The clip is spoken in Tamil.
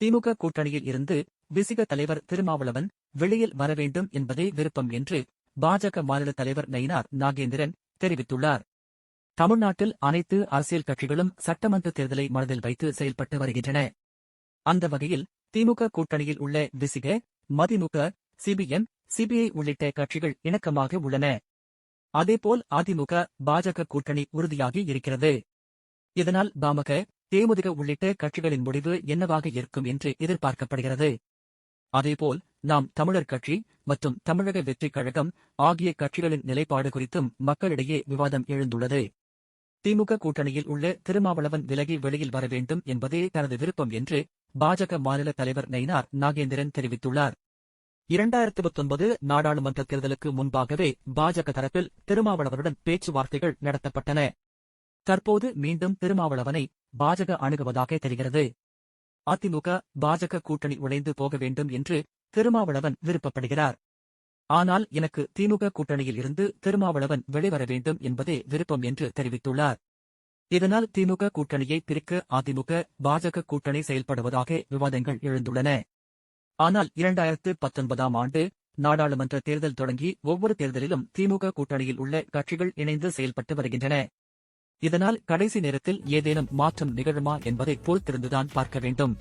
திமுக கூட்டணியில் இருந்து விசிக தலைவர் திருமாவளவன் வெளியில் வர வேண்டும் என்பதே விருப்பம் என்று பாஜக மாநில தலைவர் நயினார் நாகேந்திரன் தெரிவித்துள்ளார். தமிழ்நாட்டில் அனைத்து அரசியல் கட்சிகளும் சட்டமன்ற தேர்தலை மனதில் வைத்து செயல்பட்டு வருகின்றன. அந்த வகையில் திமுக கூட்டணியில் உள்ள விசிக மதிமுக சிபிஎம் சிபிஐ உள்ளிட்ட கட்சிகள் இணக்கமாக உள்ளன. அதேபோல் அதிமுக பாஜக கூட்டணி உறுதியாகி இருக்கிறது. இதனால் பாமக தேமுதிக உள்ளிட்ட கட்சிகளின் முடிவு என்னவாக இருக்கும் என்று எதிர்பார்க்கப்படுகிறது. அதேபோல் நாம் தமிழர் கட்சி மற்றும் தமிழக வெற்றிக் கழகம் ஆகிய கட்சிகளின் நிலைப்பாடு குறித்தும் மக்களிடையே விவாதம் எழுந்துள்ளது. திமுக கூட்டணியில் உள்ள திருமாவளவன் விலகி வெளியில் வர வேண்டும் என்பதே தனது விருப்பம் என்று பாஜக மாநில தலைவர் நயினார் நாகேந்திரன் தெரிவித்துள்ளார். இரண்டாயிரத்தி பத்தொன்பது நாடாளுமன்ற தேர்தலுக்கு முன்பாகவே பாஜக தரப்பில் திருமாவளவனுடன் பேச்சுவார்த்தைகள் நடத்தப்பட்டன. தற்போது மீண்டும் திருமாவளவனை பாஜக அணுகுவதாக தெரிகிறது. அதிமுக பாஜக கூட்டணி உழைந்து போக வேண்டும் என்று திருமாவளவன் விருப்பப்படுகிறார். ஆனால் எனக்கு திமுக கூட்டணியில் இருந்து திருமாவளவன் வெளிவர வேண்டும் என்பதே விருப்பம் என்று தெரிவித்துள்ளார். இதனால் திமுக கூட்டணியை பிரிக்க அதிமுக பாஜக கூட்டணி செயல்படுவதாக விவாதங்கள் எழுந்துள்ளன. ஆனால் இரண்டாயிரத்து பத்தொன்பதாம் ஆண்டு நாடாளுமன்ற தேர்தல் தொடங்கி ஒவ்வொரு தேர்தலிலும் திமுக கூட்டணியில் உள்ள கட்சிகள் இணைந்து செயல்பட்டு வருகின்றன. இதனால் கடைசி நேரத்தில் ஏதேனும் மாற்றம் நிகழுமா என்பதை பொறுத்திருந்துதான் பார்க்க வேண்டும்.